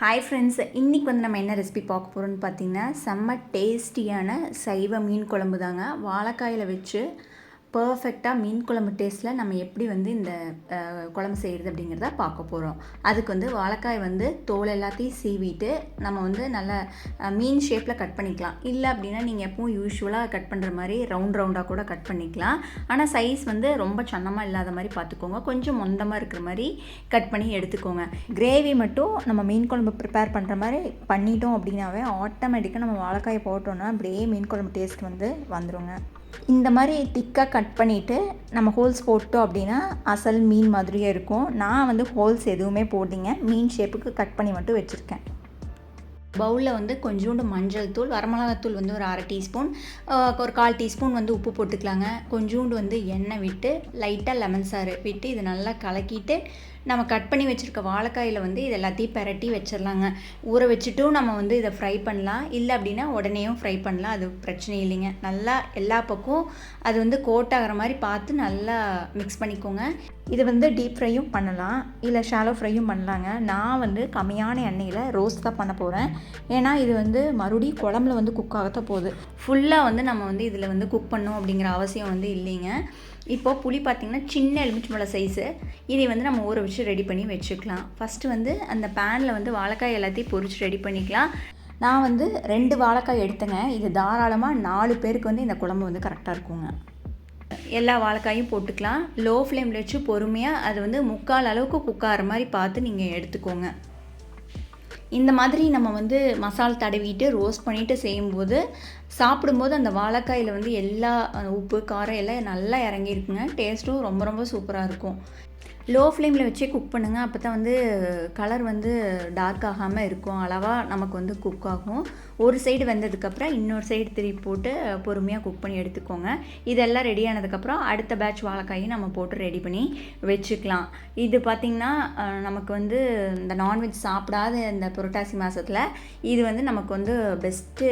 Hi friends இன்றைக்கி வந்து நம்ம என்ன ரெசிபி பார்க்க போகிறோம்னு பார்த்தீங்கன்னா செம்ம டேஸ்டியான சைவ மீன் குழம்பு தாங்க வாழைக்காயில் வச்சு பர்ஃபெக்டாக மீன் குழம்பு டேஸ்ட்டில் நம்ம எப்படி வந்து இந்த குழம்பு செய்கிறது அப்படிங்கிறத பார்க்க போகிறோம் அதுக்கு வந்து வாழைக்காய் வந்து தோல் எல்லாத்தையும் சீவிட்டு நம்ம வந்து நல்ல மீன் ஷேப்பில் கட் பண்ணிக்கலாம். இல்லை அப்படின்னா நீங்கள் எப்பவும் யூஸ்வலாக கட் பண்ணுற மாதிரி ரவுண்ட் ரவுண்டாக கூட கட் பண்ணிக்கலாம். ஆனால் சைஸ் வந்து ரொம்ப சன்னமாக இல்லாத மாதிரி பார்த்துக்கோங்க. கொஞ்சம் மொந்தமாக இருக்கிற மாதிரி கட் பண்ணி எடுத்துக்கோங்க. கிரேவி மட்டும் நம்ம மீன் குழம்பு ப்ரிப்பேர் பண்ணுற மாதிரி பண்ணிட்டோம் அப்படின்னாவே ஆட்டோமேட்டிக்காக நம்ம வாழைக்காயை போட்டோன்னா அப்படியே மீன் குழம்பு டேஸ்ட் வந்து வந்துருங்க. இந்த மாதிரி திக்காக கட் பண்ணிவிட்டு நம்ம ஹோல்ஸ் போட்டோம் அப்படின்னா அசல் மீன் மாதிரியே இருக்கும். நான் வந்து ஹோல்ஸ் எதுவுமே போட்டிங்க மீன் ஷேப்புக்கு கட் பண்ணி மட்டும் வச்சுருக்கேன். பவுலில் வந்து கொஞ்சோண்டு மஞ்சள் தூள் வரமிளகாத்தூள் வந்து ஒரு அரை டீஸ்பூன் ஒரு கால் டீஸ்பூன் வந்து உப்பு போட்டுக்கலாங்க. கொஞ்சோண்டு வந்து எண்ணெய் விட்டு லைட்டாக லெமன் சாறு விட்டு இதை நல்லா கலக்கிட்டு நம்ம கட் பண்ணி வச்சுருக்க வாழைக்காயில் வந்து இது எல்லாத்தையும் பெரட்டி வச்சிடலாங்க. ஊற வச்சுட்டும் நம்ம வந்து இதை ஃப்ரை பண்ணலாம். இல்லை அப்படின்னா உடனேயும் ஃப்ரை பண்ணலாம். அது பிரச்சனை இல்லைங்க. நல்லா எல்லா பக்கம் அது வந்து கோட் ஆகிற மாதிரி பார்த்து நல்லா மிக்ஸ் பண்ணிக்கோங்க. இது வந்து டீப் ஃப்ரையும் பண்ணலாம். இல்லை ஷாலோ ஃப்ரையும் பண்ணலாங்க. நான் வந்து கம்மியான எண்ணெயில் ரோஸ்ட் தான் பண்ண போகிறேன் ஏன்னா இது வந்து மறுபடியும் குழம்புல வந்து குக் ஆகத்தான் போகுது. ஃபுல்லாக வந்து நம்ம வந்து இதில் வந்து குக் பண்ணணும் அப்படிங்கிற அவசியம் வந்து இல்லைங்க. இப்போது புளி பார்த்திங்கன்னா சின்ன எலுமிச்சம்பழம் சைஸு இதை வந்து நம்ம ஊற வச்சு ரெடி பண்ணி வச்சுக்கலாம். ஃபஸ்ட்டு வந்து அந்த பேனில் வந்து வாழைக்காய் எல்லாத்தையும் பொரித்து ரெடி பண்ணிக்கலாம். நான் வந்து ரெண்டு வாழைக்காய் எடுத்தேங்க. இது தாராளமாக நாலு பேருக்கு வந்து இந்த குழம்பு வந்து கரெக்டாக இருக்குங்க. எல்லா வாழைக்காயும் போட்டுக்கலாம். லோ ஃப்ளேமில் வச்சு பொறுமையாக அது வந்து முக்கால் அளவுக்கு குக் ஆகிற மாதிரி பார்த்து நீங்கள் எடுத்துக்கோங்க. இந்த மாதிரி நம்ம வந்து மசால் தடவிட்டு ரோஸ்ட் பண்ணிவிட்டு செய்யும்போது சாப்பிடும்போது அந்த வாழைக்காயில் வந்து எல்லா உப்பு காரம் எல்லாம் நல்லா இறங்கியிருக்குங்க. டேஸ்ட்டும் ரொம்ப ரொம்ப சூப்பராக இருக்கும். லோ ஃப்ளேமில் வச்சே குக் பண்ணுங்கள் அப்போ தான் வந்து கலர் வந்து டார்க் ஆகாமல் இருக்கும். அளவாக நமக்கு வந்து குக் ஆகும். ஒரு சைடு வெந்ததுக்கப்புறம் இன்னொரு சைடு திருப்பி போட்டு பொறுமையாக குக் பண்ணி எடுத்துக்கோங்க. இதெல்லாம் ரெடி ஆனதுக்கப்புறம் அடுத்த பேட்ச் வாழைக்காயும் நம்ம போட்டு ரெடி பண்ணி வச்சுக்கலாம். இது பார்த்திங்கன்னா நமக்கு வந்து இந்த நான்வெஜ் சாப்பிடாத இந்த புரட்டாசி மாதத்தில் இது வந்து நமக்கு வந்து பெஸ்ட்டு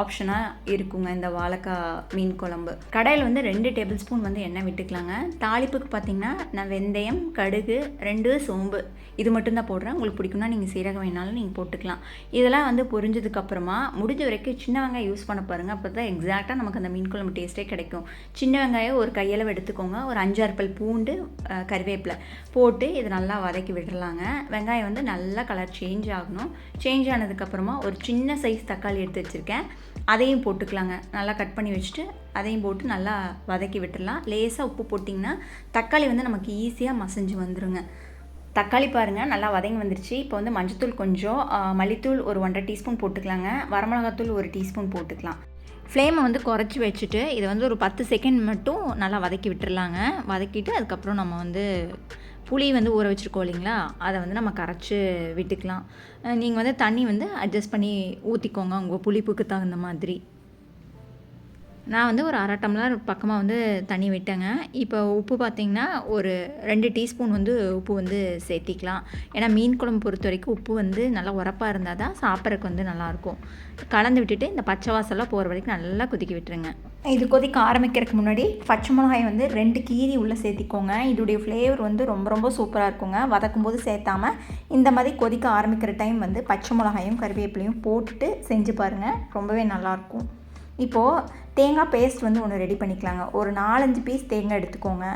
ஆப்ஷனாக இருக்குங்க இந்த வாழைக்காய் மீன் குழம்பு. கடையில் வந்து ரெண்டு டேபிள் ஸ்பூன் வந்து எண்ணெய் விட்டுக்கலாங்க. தாளிப்புக்கு பார்த்திங்கன்னா நான் வெந்தயம் கடுகு ரெண்டு சோம்பு. இது மட்டும்தான் போடுறேன். உங்களுக்கு பிடிக்கும்னா நீங்கள் சீரகம் வேணாலும் நீங்கள் போட்டுக்கலாம். இதெல்லாம் வந்து பொரிஞ்சதுக்கப்புறமா முடிஞ்ச வரைக்கும் சின்ன வெங்காயம் யூஸ் பண்ண பாருங்கள் அப்போ தான் எக்ஸாக்டாக நமக்கு அந்த மீன் குழம்பு டேஸ்ட்டே கிடைக்கும். சின்ன வெங்காயம் ஒரு கையளவு எடுத்துக்கோங்க. ஒரு அஞ்சாறு பல் பூண்டு கருவேப்பிலை கறிவேப்பிலை போட்டு இதை நல்லா வதக்கி விடலாங்க. வெங்காயம் வந்து நல்லா கலர் சேஞ்ச் ஆகணும். சேஞ்ச் ஆனதுக்கப்புறமா ஒரு சின்ன சைஸ் தக்காளி எடுத்து வச்சுருக்கேன். அதையும் போட்டுக்கலாங்க. நல்லா கட் பண்ணி வச்சுட்டு அதையும் போட்டு நல்லா வதக்கி விட்டுடலாம். லேசாக உப்பு போட்டிங்கன்னா தக்காளி வந்து நமக்கு ஈஸியாக மசஞ்சு வந்துடுங்க தக்காளி பாருங்கள் நல்லா வதங்கி வந்துருச்சு. இப்போ வந்து மஞ்சத்தூள் கொஞ்சம் மல்லித்தூள் ஒரு ஒன்றரை டீஸ்பூன் போட்டுக்கலாங்க. வரமிளகாத்தூள் ஒரு டீஸ்பூன் போட்டுக்கலாம். ஃப்ளேமை வந்து குறைச்சி வச்சுட்டு இதை வந்து ஒரு பத்து செகண்ட் மட்டும் நல்லா வதக்கி விட்டுறலாங்க வதக்கிட்டு அதுக்கப்புறம் நம்ம வந்து புளி வந்து ஊற வச்சுருக்கோம் இல்லைங்களா? அதை வந்து நம்ம கரைச்சி விட்டுக்கலாம். நீங்கள் வந்து தண்ணி வந்து அட்ஜஸ்ட் பண்ணி ஊற்றிக்கோங்க உங்கள் புளிப்புக்கு தகுந்த மாதிரி. நான் வந்து ஒரு அரை டம்ளர் பக்கமாக வந்து தண்ணி விட்டேங்க. இப்போ உப்பு பார்த்திங்கன்னா ஒரு ரெண்டு டீஸ்பூன் வந்து உப்பு வந்து சேர்த்திக்கலாம். ஏன்னா மீன் குழம்பு பொறுத்த வரைக்கும் உப்பு வந்து நல்லா உரப்பாக இருந்தால் தான் சாப்பிட்றதுக்கு வந்து நல்லாயிருக்கும். கலந்து விட்டுட்டு இந்த பச்சை வாசலாம் போகிற வரைக்கும் நல்லா கொதிக்க விட்டுருங்க. இது கொதிக்க ஆரம்பிக்கிறதுக்கு முன்னாடி பச்சை மிளகாய் வந்து ரெண்டு கீரி உள்ளே சேர்த்திக்கோங்க. இதோடைய ஃப்ளேவர் வந்து ரொம்ப ரொம்ப சூப்பராக இருக்குங்க. வதக்கும் போது சேர்த்தாம இந்த மாதிரி கொதிக்க ஆரம்பிக்கிற டைம் வந்து பச்சை மிளகாயும் கருவேப்பிலையும் போட்டுட்டு செஞ்சு பாருங்கள் ரொம்பவே நல்லாயிருக்கும். இப்போது தேங்காய் பேஸ்ட் வந்து ஒன்று ரெடி பண்ணிக்கலாங்க. ஒரு நாலஞ்சு பீஸ் தேங்காய் எடுத்துக்கோங்க.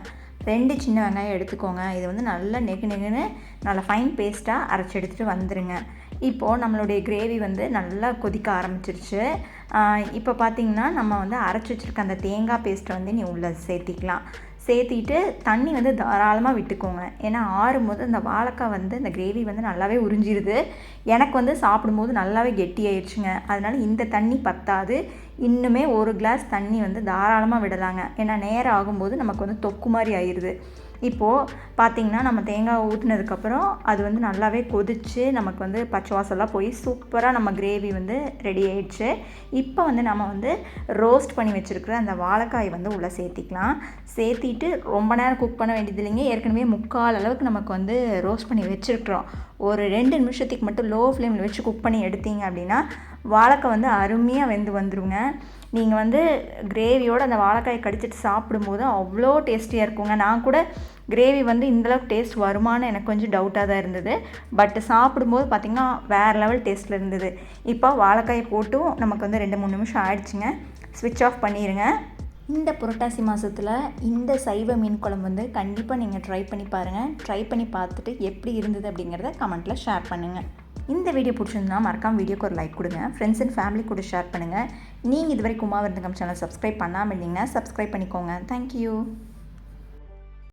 ரெண்டு சின்ன வெங்காயம் எடுத்துக்கோங்க. இது வந்து நல்லா நெகு நெகுன்னு நல்லா ஃபைன் பேஸ்ட்டாக அரைச்சி எடுத்துகிட்டு வந்துடுங்க இப்போது நம்மளுடைய கிரேவி வந்து நல்லா கொதிக்க ஆரம்பிச்சிருச்சு. இப்போ பார்த்தீங்கன்னா நம்ம வந்து அரைச்சி வச்சுருக்க அந்த தேங்காய் பேஸ்ட்டை வந்து நீ உள்ளே சேர்த்திக்கலாம். சேர்த்திட்டு தண்ணி வந்து தாராளமாக விட்டுக்கோங்க. ஏன்னா ஆறும்போது அந்த வாழைக்காய் வந்து இந்த கிரேவி வந்து நல்லாவே உறிஞ்சிருது. எனக்கு வந்து சாப்பிடும்போது நல்லாவே கெட்டியாயிடுச்சுங்க அதனால் இந்த தண்ணி பத்தாது. இன்னுமே ஒரு கிளாஸ் தண்ணி வந்து தாராளமாக விடலாங்க. ஏன்னா நேரம் ஆகும்போது நமக்கு வந்து தொக்கு மாதிரி ஆயிடுது இப்போது பார்த்திங்கன்னா நம்ம தேங்காய் ஊற்றினதுக்கப்புறம் அது வந்து நல்லாவே கொதித்து நமக்கு வந்து பச்சை வாசலாக போய் சூப்பராக நம்ம கிரேவி வந்து ரெடி ஆயிடுச்சு. இப்போ வந்து நம்ம வந்து ரோஸ்ட் பண்ணி வச்சுருக்கிற அந்த வாழைக்காய் வந்து உள்ளே சேர்த்திக்கலாம். சேர்த்திட்டு ரொம்ப நேரம் குக் பண்ண வேண்டியது இல்லைங்க. ஏற்கனவே முக்கால் அளவுக்கு நமக்கு வந்து ரோஸ்ட் பண்ணி வச்சுருக்குறோம். ஒரு ரெண்டு நிமிஷத்துக்கு மட்டும் லோ ஃப்ளேமில் வச்சு குக் பண்ணி எடுத்தீங்க அப்படின்னா வாழைக்காய் வந்து அருமையாக வெந்து வந்துடுங்க நீங்கள் வந்து கிரேவியோடு அந்த வாழைக்காயை கடிச்சிட்டு சாப்பிடும்போது அவ்வளோ டேஸ்டியாக இருக்குங்க. நான் கூட கிரேவி வந்து இந்தளவுக்கு டேஸ்ட் வருமானு எனக்கு கொஞ்சம் டவுட்டாக தான் இருந்தது. பட் சாப்பிடும்போது பார்த்திங்கன்னா வேறு லெவல் டேஸ்ட்டில் இருந்தது. இப்போ வாழைக்காயை போட்டும் நமக்கு வந்து ரெண்டு மூணு நிமிஷம் ஆயிடுச்சுங்க. ஸ்விட்ச் ஆஃப் பண்ணிடுங்க இந்த புரட்டாசி மாதத்தில் இந்த சைவ மீன் குழம்பு வந்து கண்டிப்பாக நீங்கள் ட்ரை பண்ணி பாருங்கள் ட்ரை பண்ணி பார்த்துட்டு எப்படி இருந்தது அப்படிங்கிறத கமெண்ட்டில் ஷேர் பண்ணுங்கள் இந்த வீடியோ பிடிச்சிருந்தா மறக்காம வீடியோக்கு ஒரு லைக் கொடுங்க. ஃப்ரெண்ட்ஸ் அண்ட் ஃபேமிலி கூட ஷேர் பண்ணுங்கள் நீங்கள் இதுவரை குமாவிருந்தகம் சேனல் சப்ஸ்கிரைப் பண்ணாமல் இருந்தீங்கன்னா சப்ஸ்கிரைப் பண்ணிக்கோங்க. தேங்க்யூ